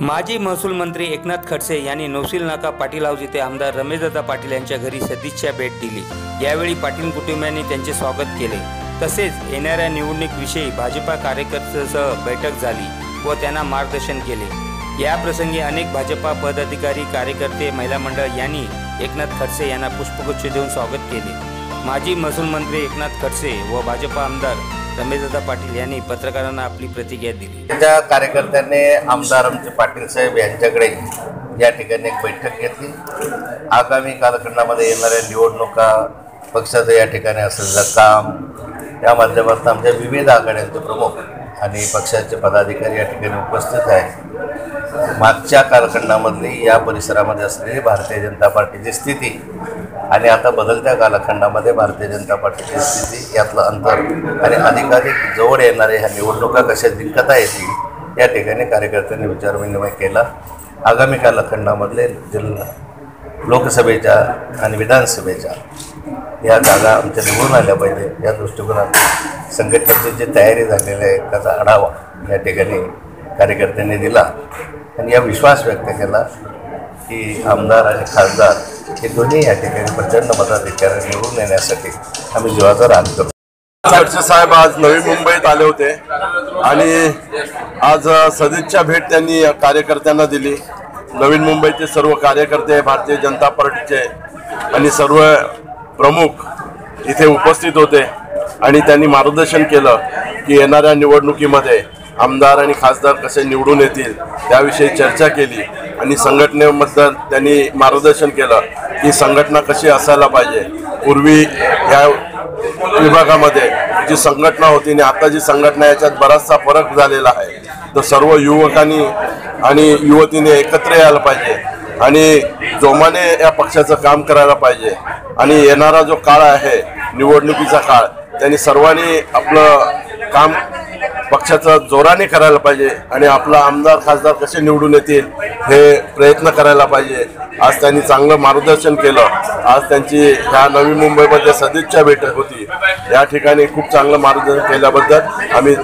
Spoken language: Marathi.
माजी महसूल मंत्री एकनाथ खडसे यांनी नौशील नाका पाटील हाऊस येथे आमदार रमेशदादा पाटील यांच्या घरी सदिच्छा भेट दिली. यावेळी पाटील कुटुंबियांनी त्यांचे स्वागत केले. तसेच येणाऱ्या निवडणुकीविषयी भाजपा कार्यकर्त्यांसह बैठक झाली व त्यांना मार्गदर्शन केले. या प्रसंगी अनेक भाजपा पदाधिकारी कार्यकर्ते महिला मंडळ यांनी एकनाथ खडसे यांना पुष्पगुच्छ देऊन स्वागत केले. माजी महसूल मंत्री एकनाथ खडसे व भाजपा आमदार रमेशदादा पाटील यांनी पत्रकारांना आपली प्रतिक्रिया दिली. त्याच्या कार्यकर्त्यांनी आमदार आमचे पाटील साहेब यांच्याकडे या ठिकाणी एक बैठक घेतली. आगामी कालखंडामध्ये येणाऱ्या निवडणुका पक्षाचं या ठिकाणी असलेलं काम या माध्यमातून आमच्या विविध आघाड्यांचे प्रमुख आणि पक्षाचे पदाधिकारी या ठिकाणी उपस्थित आहेत. मागच्या कालखंडामधली या परिसरामध्ये असलेली भारतीय जनता पार्टीची स्थिती आणि आता बदलत्या कालखंडामध्ये भारतीय जनता पार्टीची स्थिती यातलं अंतर आणि अधिकाधिक जवळ येणाऱ्या ह्या निवडणुका कशा जिंकता येतील या ठिकाणी कार्यकर्त्यांनी विचारविनिमय केला. आगामी कालखंडामधले जिल्हा लोकसभेच्या आणि विधानसभेच्या या जागा आमच्या निवडून आल्या पाहिजे या दृष्टिकोनात संघटनेची जी तयारी झालेली आहे त्याचा आढावा या ठिकाणी कार्यकर्त्यांनी दिला. आणि या विश्वास व्यक्त केला की आमदार आणि खासदार हे दोन्ही या ठिकाणी प्रचंड मताधिक्याने निवडून येण्यासाठी आम्ही जीवाचा रान करतो खडसे साहेब आज नवी मुंबईत आले होते आणि आज सदिच्छा भेट त्यांनी कार्यकर्त्यांना दिली. नवीन मुंबईचे सर्व कार्यकर्ते भारतीय जनता पार्टीचे आणि सर्व प्रमुख इथे उपस्थित होते आणि त्यांनी मार्गदर्शन केलं की येणाऱ्या निवडणुकीमध्ये आमदार आणि खासदार कसे निवडून येतील त्याविषयी चर्चा केली आणि संघटनेबद्दल त्यांनी मार्गदर्शन केलं की संघटना कशी असायला पाहिजे. पूर्वी या विभागामध्ये जी संघटना होती आणि आता जी संघटना याच्यात बराचसा फरक झालेला आहे. तर सर्व युवकांनी आणि युवतीने एकत्र यायला पाहिजे आणि जोमाने या पक्षाचं काम करायला पाहिजे. आणि येणारा जो काळ आहे निवडणुकीचा काळ त्यांनी सर्वांनी आपलं काम पक्षाचं जोराने करायला पाहिजे आणि आपला आमदार खासदार कसे निवडून येतील हे प्रयत्न करायला पाहिजे. आज त्यांनी चांगलं मार्गदर्शन केलं. आज त्यांची ह्या नवी मुंबईमध्ये सदिच्छा भेट होती. या ठिकाणी खूप चांगलं मार्गदर्शन केल्याबद्दल आम्ही